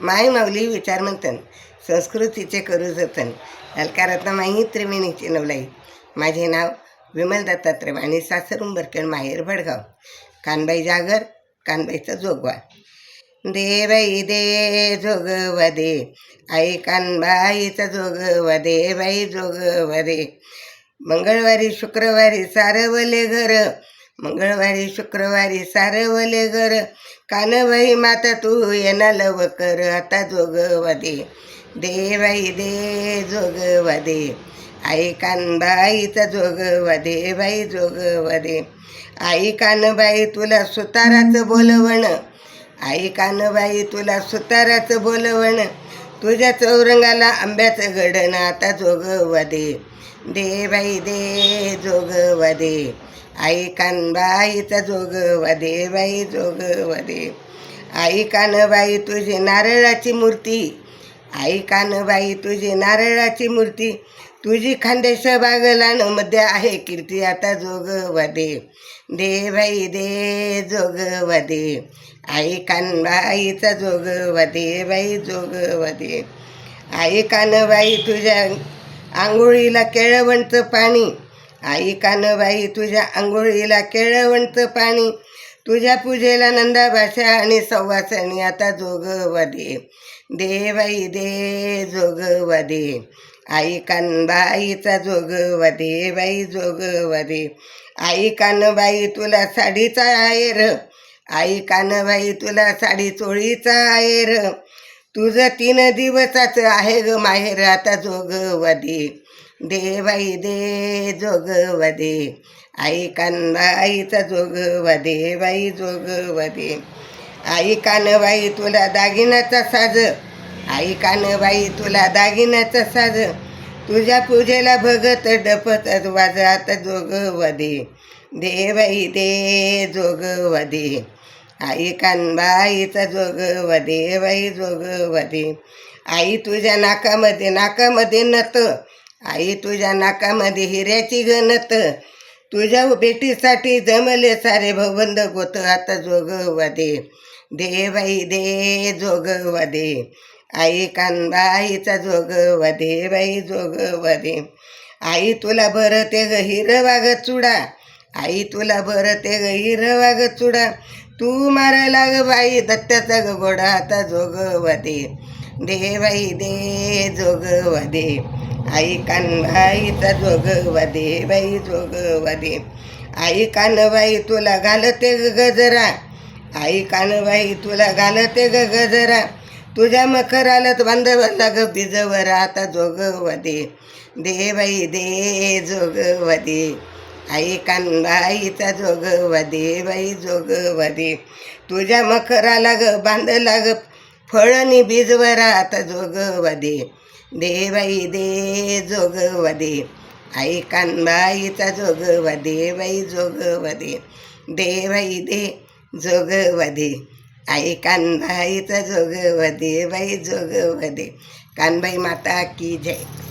माय माऊली विचारमंथन संस्कृतीचे करू जतन अलकारत्न माही त्रिवेणीची नवलाई माझे नाव विमल दत्तात्रय आणि सासर उंबरखेड माहेर भडगाव. कानबाई जागर कानबाईचा जोगवा दे बाई दे जोगवा दे आई कानबाईचा जोगवा दे बाई जोगव दे मंगळवारी शुक्रवारी सारवले घर. मंगळवारी शुक्रवारी सारवले घर. कानबाई माता तू येना लव कर आता जोगव दे देबाई दे जोगव दे आई कानबाईचा जोगव दे बाई जोगव आई कानबाई तुला सुताराचं बोलवण. आई कानबाई तुला सुताराचं बोलवण. तुझ्या चौरंगाला आंब्याचं घडण आता जोगव दे दे बाई दे जोगव दे आई कानबाईचा जोगव दे बाई जोगव दे आई कानबाई तुझी नारळाची मूर्ती। आई कानबाई तुझी नारळाची मूर्ती। तुझी खानदेश बागलानमध्ये आहे कीर्ती आता जोगव दे देबाई दे जोगव दे आई कानबाईचा जोगव दे बाई जोगव दे आई कानबाई तुझ्या आंघोळीला केळवणचं पाणी. आई कानबाई तुझ्या आंघोळीला केळवणचं पाणी. तुझ्या पूजेला नंदा भाषा आणि सव्वासणी आता जोगव दे दे बाई दे जोगव दे आई कानबाईचा जोगव दे बाई जोगव दे आई कानबाई तुला साडीचा आहेर. आई कानबाई तुला साडी चोळीचा आहेर. तुझं तीन दिवसाचं आहे ग माहेर आता जोगव दे दे जोगवदे दे आई कानबाईचा जोगव बाई जोगवदे आई कानबाई तुला दागिन्याचा साज. आई कानबाई तुला दागिन्याचा साज. तुझ्या पूजेला भगत डपत वाज आता जोगव दे दे बाई आई कानबाईचा जोगव दे बाई जोगव दे आई तुझ्या नाकामध्ये नाकामध्ये नत. आई तुझ्या नाकामध्ये हिऱ्याची गणत तुझ्या बेटीसाठी जमले सारे भवंद गोत आता जोगव दे दे बाई दे जोगव दे आई कानबाईचा जोगव दे बाई जोग दे आई तुला भरते ग हिरवा ग चुडा आई तुला भरते ग हिरवा चुडा तू मारायला ग बाई दत्त्याचा ग घोडा आता जोगव दे दे बाई दे जोगव दे आई कानबाईचा जोगव दे बाई जोगव दे आई कानबाई तुला घालते ग गजरा. आई कानबाई तुला घालते ग गजरा. तुझ्या मखरालत बांधवला ग बिजवर आता जोगव दे दे बाई दे जोगव दे आई कानबाईचा जोगव दे बाई जोग दे तुझ्या मखराला ग बांधला ग फळणी नि आता जोगव दे दे बाई दे जोग दे आई कानबाईचा जोगव दे बाई जोग दे दे बाई दे जोग दे आई कानबाईचा जोगव दे बाई जोग दे कानबाई माता की जय.